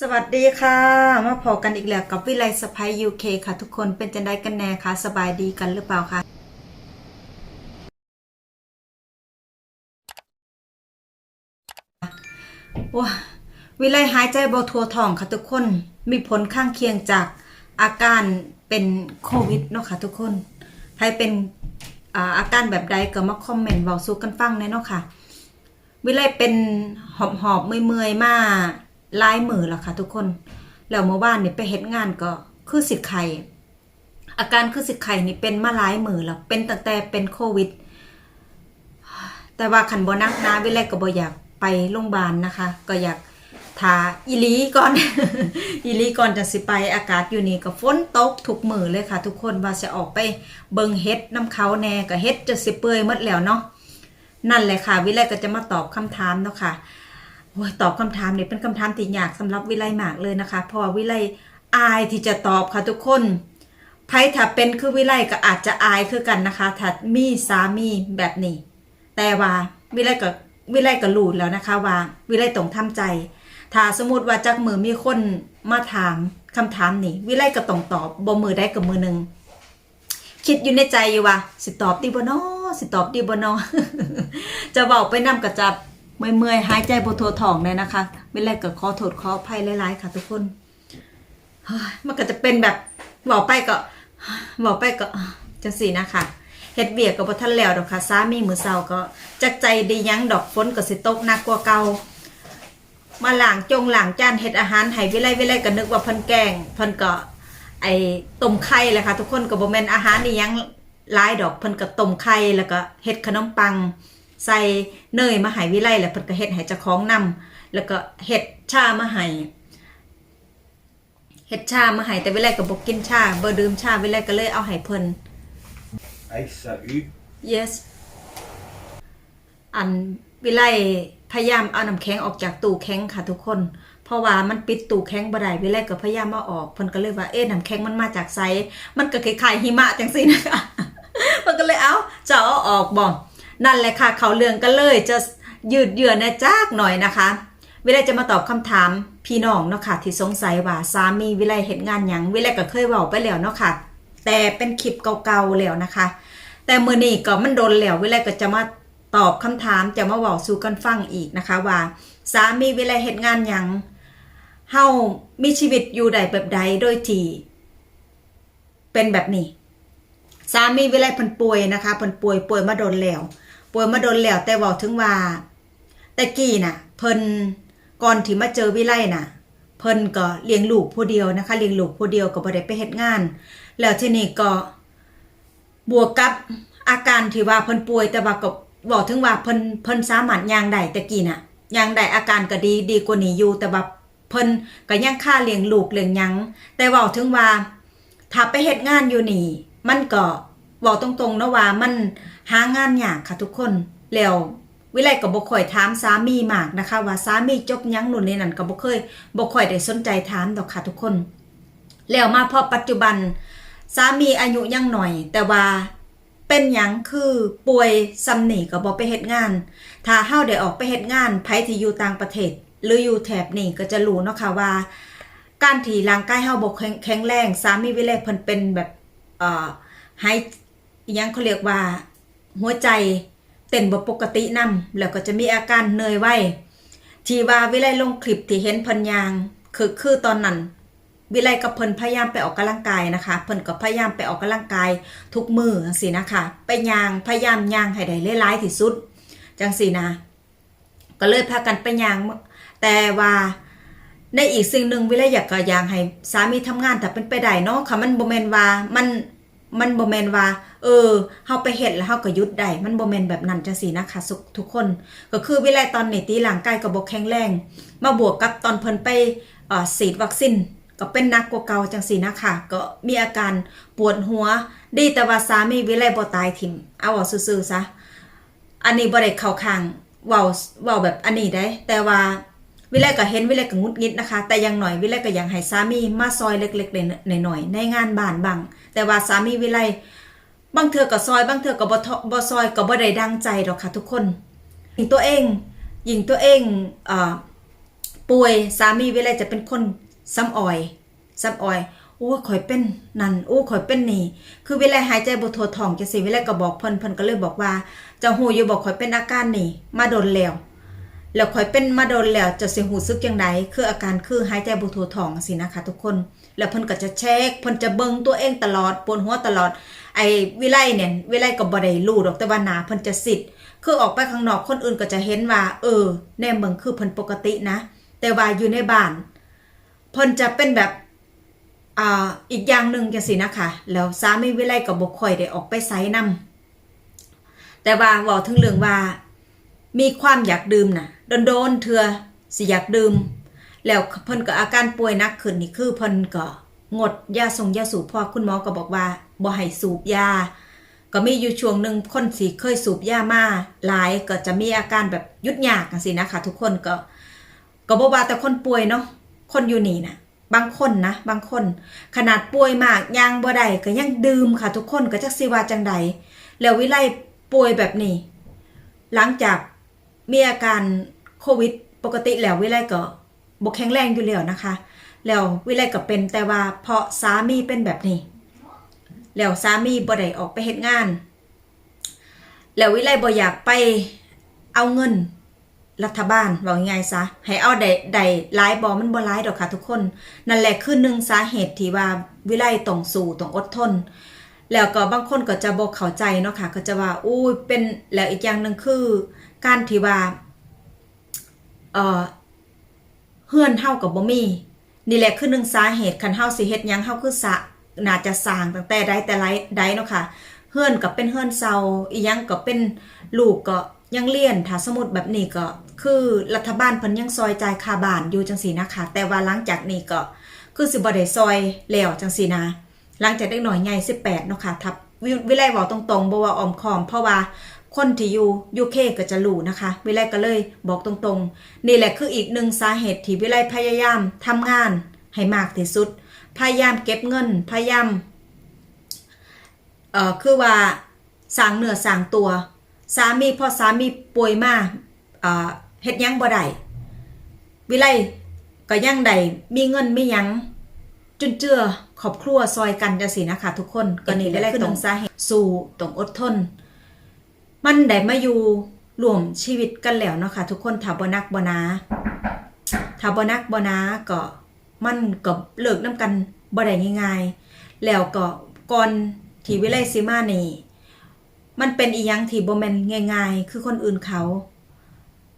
สวัสดีค่ะ มาพอกันอีกแล้วกับวิไลสไปยูเคค่ะ ทุกคนเป็นจังไดกันแน่คะสบายดีกันหรือเปล่าคะว้าวิไลหายใจบ่ทั่วทองค่ะทุกคนมีผลข้างเคียงจากอาการเป็นโควิดเนาะค่ะทุกคนใครเป็นอาการแบบใดก็มาคอมเมนต์เว้าสู่กันฟังแน่เนาะค่ะ วิไลเป็นหอบหอบๆเมื่อยๆมาห ลายมือแล้วค่ะทุกคน แล้วเมื่อวานนี่ไปเฮ็ดงานก็คือสิไข่อาการคือสิไข่นี่เป็นมาหลายมือแล้วเป็นตั้งแต่เป็นโควิด แต่ว่าขันบ่นักนะวิไลก็บ่อยากไปโรงพยาบาลนะคะ ก็อยากทาอีลีก่อน อีลีก่อนจะสิไปอากาศอยู่นี่ก็ฝนตกทุกมือเลยค่ะ ทุกคนว่าจะออกไปเบิงเฮ็ดน้ำเขาแน่ก็เฮ็ดจะสิเปื่อยหมดแล้วเนาะนั่นแหละค่ะ วิไลก็จะมาตอบคำถามเนาะค่ะ ตอบคำถามเนี่ยเป็นคำถามที่ยากสำหรับวิไลมากเลยนะคะ เพราะว่าวิไลอายที่จะตอบค่ะทุกคนไพ่ถ้าเป็นคือวิไลก็อาจจะอายคือกันนะคะถ้ามีสามีแบบนี้ แต่ว่าวิไลก็วิไลก็รู้แล้วนะคะว่าวิไลต้องทำใจ ถ้าสมมติว่าจากมือมีคนมาถามคำถามนี้วิไลก็ต้องตอบบ่มือได้กับมือหนึ่งคิดอยู่ในใจอยู่ว่าสิตอบดีบ่นอสิตอบดีบ่นอจะเว้าไปนำกับจับ เมื่อยๆหายใจบ่ทั่วท้องเลยนะคะเวลาก็ขอโทษขออภัยหลายๆค่ะทุกคนมันก็จะเป็นแบบเว้าไปก็เว้าไปก็จังซี่นะคะเฮ็ดเบียกก็บ่ทันแล้วดอกค่ะสามีมือเช้าก็จักใจดียังดอกฝนก็สิตกหนักกว่าเก่ามาหลางจงหลางจานเฮ็ดอาหารให้วิไลวิไลก็นึกว่าพิ่นแกงพิ่นก็ไอ้ต้มไข่แหละค่ะ ทุกคนก็บ่แม่นอาหารนี่ยังหลายดอกเพิ่นก็ต้มไข่แล้วก็เฮ็ดขนมปัง ใส่เนยมาให้วิไลแล้วเพิ่นก็เฮ็ดให้เจ้าของนํแล้วก็เฮ็ดชามาให้เฮ็ดชามาให้แต่วิไลก็บ่กินชาบ่ดื่มชาวิไลก็เลยเอาให้เพิ่น Hey, salut. yes อันวิไลพยายามเอาน้ำแข็งออกจากตู้แข็งค่ะทุกคน เพราะว่ามันปิดตู้แข็งบ่ได้วิไลก็พยายามเอาออกเพิ่นก็เลยว่าเอ๊ะน้ำแข็งมันมาจากไสมันก็คล้ายๆหิมะจังซี่นะคะเพิ่นก็เลยเอาจะเอาออกบ่ นั่นแหละค่ะ เขาเรื่องกันเลยจะยืดเยื้อน่จักหน่อยนะคะวิไลจะมาตอบคำถามพี่น้องเนาะค่ะที่สงสัยว่าสามีวิไลเฮ็ดงานหยังวิไลก็เคยเว้าไปแล้วเนาะค่ะ แต่เป็นคลิปเก่าๆแล้วนะคะ แต่เมื้อนี้ก็มันโดนแล้ววิไลก็จะมาตอบคำถามจะมาเว้าสู่กันฟังอีกนะคะว่า สามีวิไลเฮ็ดงานหยังเฮามีชีวิตอยู่ใดแบบใดโดยที่เป็นแบบนี้ สามีวิไลพิ่นป่วยนะคะพิ่นป่วยป่วยมาโดนแล้ว ป่วยมาโดนแล้วแต่เว้าถึงว่า แต่กี้น่ะ เพิ่นก่อนที่มาเจอวิไลน่ะ เพิ่นก็เลี้ยงลูกผู้เดียวนะคะเลี้ยงลูกผู้เดียวก็บ่ได้ไปเฮ็ดงาน แล้วทีนี้ก็บวกกับอาการที่ว่าเพิ่นป่วยแต่ว่าก็บอกถึงว่าเพิ่นเพิ่นสามารถย่างได้แต่กี้น่ะย่างได้อาการก็ดีดีกว่านี้อยู่แต่ว่าเพิ่นก็ยังค่าเลี้ยงลูกเลี้ยงยังแต่ว้าถึงว่าถ้าไปเฮ็ดงานอยู่นี่ มันก็ บอกตรงๆนะว่ามันหางานยากค่ะทุกคนแล้ววิไลก็บ่ค่อยถามสามีมากนะคะ ว่าสามีจบยังหนู่นนี่นั่นก็บ่เคยบ่ค่อยได้สนใจถามดอกค่ะทุกคน แล้วมาพอปัจจุบัน สามีอายุยังหน่อย แต่ว่าเป็นยังคือป่วยซำนี่ก็บ่ไปเฮ็ดงาน ถ้าเฮาได้ออกไปเฮ็ดงานไผที่อยู่ต่างประเทศ หรืออยู่แถบนี่ก็จะรู้เนาะค่ะว่า การที่ร่างกายเฮาบ่แข็งแรงสามีวิไลเพิ่นเป็นแบบเอ่อหายอิห ยังเขาเรียกว่า หัวใจเต้นบ่ปกตินํแล้วก็จะมีอาการเหนื่อยไวที่ว่าวิไลลงคลิปที่เห็นเพิ่นยางคือคือตอนนั้น วิไลกับเพิ่นพยายามไปออกกำลังกายนะคะเพิ่นก็พยายามไปออกกำลังกายทุกมือจังซี่นะคะ ไปยางพยายามยางให้ได้หลายๆที่สุด จังซี่นะ ก็เลยพากันไปยาง แต่ว่าในอีกสิ่งหนึ่งวิไลอยากก็อยากให้สามีทำงานแต่เป็นไปได้เนาะค่ะมันบ่แม่นว่ามัน มันบ่แมนว่า เออเฮาไปเฮ็ดแล้วเฮาก็ยุดได้มันบ่แมนแบบนั้นจังซี่นะคะสุทุกคนก็คือวิไลตอนนี้ตีร่างกายก็บ่แข็งแรง มาบวกกับตอนเพิ่นไปเอ่อฉีดวัคซีนก็เป็นนักกว่าเก่าจังซี่นะคะก็มีอาการปวดหัว ดีแต่ว่าสามีวิไลบ่ตายทิมเอาเอาซื่อๆซะอันนี้บ่ได้เข้าข้างเว้าเว้าแบบอันนี้ได้ แต่ว่า วิไลก็เห็นวิไลก็งุดงิดนะคะ แต่ยังหน่อยวิไลก็ยากให้สามีมาซอยเล็กๆหน่อยๆในงานบ้านบางแต่ว่าสามีวิไลบางเทื่อก็ซอยบางเทื่อก็บ่บ่ซอยก็บ่ได้ดังใจดอกค่ะทุกคนหญิงตัวเองหญิงตัวเองเอ่อป่วยสามีวิไลจะเป็นคนซ้ำอ่อยซ้ำอ่อยโอ้ข่อยเป็นนั่นโอ้ข่อยเป็นนี่ คือวิไลหายใจบ่ทั่วท้องจังซี่วิไลก็บอกเพิ่นเพิ่นก็เลยบอกว่าเจ้าฮู้อยู่บอกข่อยเป็นอาการนี่ มาโดนแล้ว แล้วข่อยเป็นมาโดนแล้วจะเสิหูซึกยังไงคืออาการคือหายใจบ่ทั่วท้องสินะคะทุกคน แล้วเพิ่นก็จะเช็คเพิ่นจะเบิงตัวเองตลอดปวดหัวตลอด ไอ้วิไลเนี่ยวิไลก็บ่ได้รู้ดอกแต่ว่าหนาเพิ่นจะสิทธิ์คือออกไปข้างนอกคนอื่นก็จะเห็นว่า เออแน่เบิงคือเพิ่นปกตินะ แต่ว่าอยู่ในบ้านเพิ่นจะเป็นแบบอ่าอีกอย่างหนึ่งจังซี่นะคะแล้วสามีวิไลก็บ่ค่อยได้ออกไปไสนำแต่ว่าเว้าถึงเรื่องว่ามีความอยากดื่มน่ะ โดนเทื่อสิอยากดื่มแล้วเพิ่นก็อาการป่วยนักขึ้นนี่คือเพิ่นก็งดยาส่งยาสูบพราะคุณหมอก็บอกว่าบ่ให้สูบยา ก็มีอยู่ช่วงหนึ่งคนสิเคยสูบยามาหลายก็จะมีอาการแบบยุดยากจังซี่นะคะ ทุกคนก็ ก็บ่ว่าแต่คนป่วยเนาะคนอยู่นี่นะบางคนนะบางคน ขนาดป่วยมากยังบ่ได้ก็ยังดื่มค่ะ ทุกคนก็จักสิว่าจังใดแล้ววิไลป่วยแบบนี้ หลังจากมีอาการ โควิด ปกติแล้ววิไลก็บ่แข็งแรงอยู่แล้วนะคะ แล้ววิไลก็เป็นแต่ว่าเพราะสามีเป็นแบบนี้ แล้วสามีบ่ได้ออกไปเฮ็ดงาน แล้ววิไลบ่อยากไปเอาเงินรัฐบาลว่าง่ายๆซะ ให้เอาได้ได้หลายบ่มันบ่หลายดอกค่ะทุกคน นั่นแหละคือหนึ่งสาเหตุที่ว่าวิไลต้องสู้ต้องอดทน แล้วก็บางคนก็จะบ่เข้าใจเนาะค่ะ ก็จะว่าอู้ยเป็นแล้วอีกอย่างหนึ่งคือ การที่ว่า เอ่อเฮือนเฮากับบ่มีนี่แหละคือหนึ่งสาเหตุคันเฮาสิเฮ็ดหยังเฮาคือสะน่าจะสร้างตั้งแต่ใดแต่ไรใดเนาะค่ะเฮือนก็เป็นเฮือนเซาอีหยังก็เป็นลูกก็ยังเรียนถ้าสมมุติแบบนี้ก็คือรัฐบาลเพิ่นยังซอยจ่ายค่าบ้านอยู่จังซี่นะคะแต่ว่าหลังจากนี้ก็คือสิบ่ได้ซอยแล้วจังซี่นะหลังจากเด็กหน่อยใหญ่18เนาะค่ะทับวิวิไลบอกตรงๆบ่ว่าออมคอมเพราะว่า คนที่อยู่ยูเคก็จะรู้นะคะ วิไลก็เลยบอกตรงๆ นี่แหละคืออีกหนึ่งสาเหตุที่วิไลพยายามทำงานให้มากที่สุด พยายามเก็บเงิน พยายามเอ่อคือว่าสร้างเนื้อสร้างตัว สามีพ่อสามีป่วยมาเอ่อเฮ็ดยังบ่ได้วิไลก็ยังได้มีเงินไมีหยังจุนเจือครอบครัวซอยกันจังซี่นะคะ ทุกคนก็นี่แหละคือตรงสาเหตุสู้ต้องอดทน มันได้มาอยู่รวมชีวิตกันแล้วเนาะค่ะ ทุกคนถ้าบ่นักบ่นาถ้าบ่นักบ่นาก็มันก็เลิกนํกันบ่ได้ง่ายๆ แล้วก็ก่อนที่วิไลสิมานี่มันเป็นอีหยังที่บ่แม่นง่าย ๆ คือคนอื่นเขา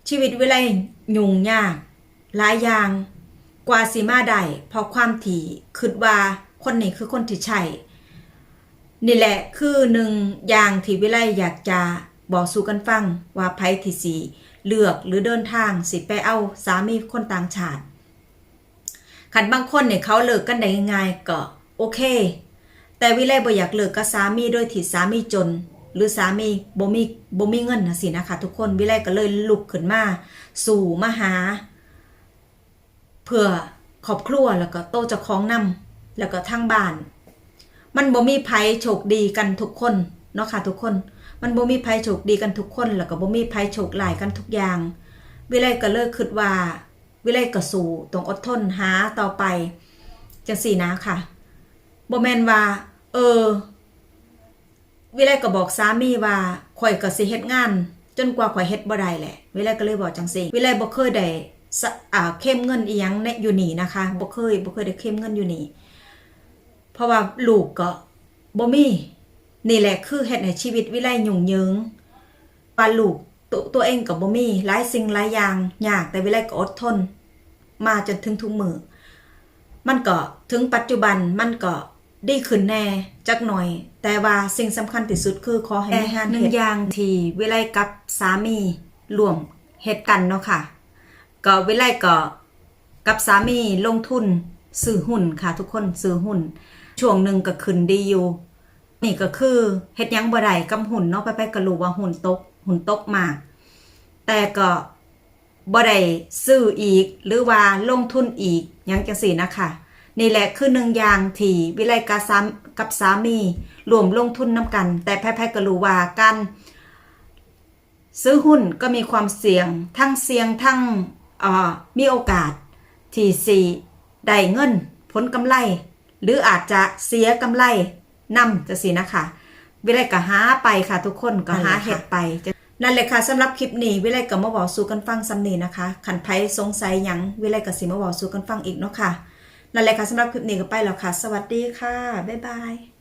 ชีวิตวิไลยุ่งยากหลายอย่างกว่าสิมาได้เพราะความที่คิดว่าคนนี้คือคนที่ใช่นี่แหละคือหนึ่งอย่างที่วิไลอยากจะ บอกสู่กันฟังว่าไผที่สีเลือกหรือเดินทางสิไปเอาสามีคนต่างชาติขันบางคนเนี่ยเขาเลิกกันได้ง่ายก็โอเค แต่วิไลบ่อยากเลิกกับสามีโดยที่สามีจน หรือสามีบ่มีบ่มีเงินนะสินะคะ ทุกคนวิไลก็เลยลุกขึ้นมาสู่มาหาเพื่อครอบครัวแล้วก็โตเจ้าของนำแล้วก็ทางบ้าน มันบ่มีไผโชคดีกันทุกคนเนาะค่ะทุกคน มันบ่มีไผโชคดีกันทุกคน แล้วก็บ่มีไผโชคหลายกันทุกอย่าง วิไลก็เลิกคิดว่า วิไลก็สู้ต้องอดทนหาต่อไปจังสี่นะค่ะบ่แม่นว่า เออ วิไลก็บอกสามีว่าข่อยก็สิเฮ็ดงาน จนกว่าข่อยเฮ็ดบ่ได้แหละ วิไลก็เลยบอกจังซี่วิไลบ่เคยได้อ่าเข้มเงินอีหยังในอยู่นี่นะคะบ่เคยบ่เคยได้เข้มเงินอยู่นี่เพราะว่าลูกก็บ่มี นี่แหละคือเฮ็ดให้ชีวิตวิไลยุ่งเหยิงปาลูกตัวตัวเองก็บ่มีหลายสิ่งหลายอย่างยากแต่วิไลก็อดทน มาจนถึงทุกมือมันก็ถึงปัจจุบันมันก็ดีขึ้นแน่จักหน่อย แต่ว่าสิ่งสำคัญที่สุดคือขอให้มีงานหนึ่งอย่างที่วิไลกับสามีรวมเฮ็ดกันเนาะค่ะ ก็วิไลก็กับสามีลงทุนซื้อหุ้นค่ะ ทุกคนซื้อหุ้น ช่วงหนึ่งก็ขึ้นดีอยู่ นี่ก็คือเฮ็ดยังบ่ได้กับหุ้นเนาะไปๆก็รู้ว่าหุ้นตกหุ้นตกมาก แต่ก็บ่ได้ซื้ออีกหรือว่าลงทุนอีกยังจังซี่นะคะนี่แหละคือหนึ่งอย่างที่วิไลกาซามกับสามีรวมลงทุนน้ำกัน แต่แพ้ๆก็รู้ว่าการซื้อหุ้นก็มีความเสี่ยงทั้งเสี่ยงทั้งอ่ามีโอกาสที่สิได้เงิน ผลกำไร หรืออาจจะเสียกำไร นำจะสินะคะ วิไลก็หาไปค่ะทุกคนก็หาเห็ดไปจะนั่นเลยค่ะสำหรับคลิปนี้วิไลก็มาบอกสู่กันฟังซ้ำนี้นะคะขันไพสงสัยหยังวิไลก็สิมาบอกสู่กันฟังอีกเนาะค่ะนั่นเลยค่ะสำหรับคลิปนี้ก็ไปแล้วค่ะ สวัสดีค่ะ บ๊ายบาย